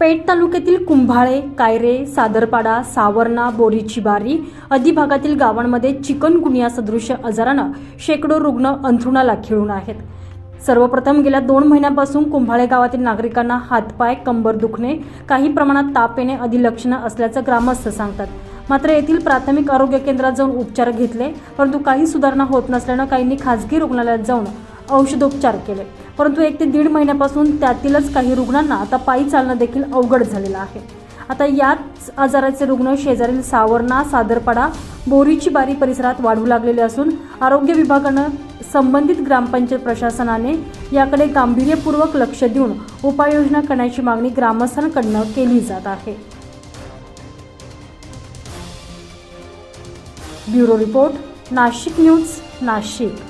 पेठ तालुक्यातील कुंभाळे कायरे सादरपाडा सावरणा बोरीची बारी आदी भागातील गावांमध्ये चिकनगुनिया सदृश आजारानं शेकडो रुग्ण अंथरुणाला खिळून आहेत. सर्वप्रथम गेल्या दोन महिन्यांपासून कुंभाळे गावातील नागरिकांना हातपाय कंबर दुखणे काही प्रमाणात ताप येणे आदी लक्षणं असल्याचं ग्रामस्थ सांगतात. मात्र येथील प्राथमिक आरोग्य केंद्रात जाऊन उपचार घेतले परंतु काही सुधारणा होत नसल्यानं काहींनी खासगी रुग्णालयात जाऊन औषधोपचार केले. परंतु एक ते दीड महिन्यापासून त्यातीलच काही रुग्णांना आता पायी चालणं देखील अवघड झालेलं आहे. आता याच आजाराचे रुग्ण शेजारील सावरणा सादरपाडा बोरीची बारी परिसरात वाढू लागलेले असून आरोग्य विभागानं संबंधित ग्रामपंचायत प्रशासनाने याकडे गांभीर्यपूर्वक लक्ष देऊन उपाययोजना करण्याची मागणी ग्रामस्थांकडनं केली जात आहे. Bureau report Nashik news Nashik.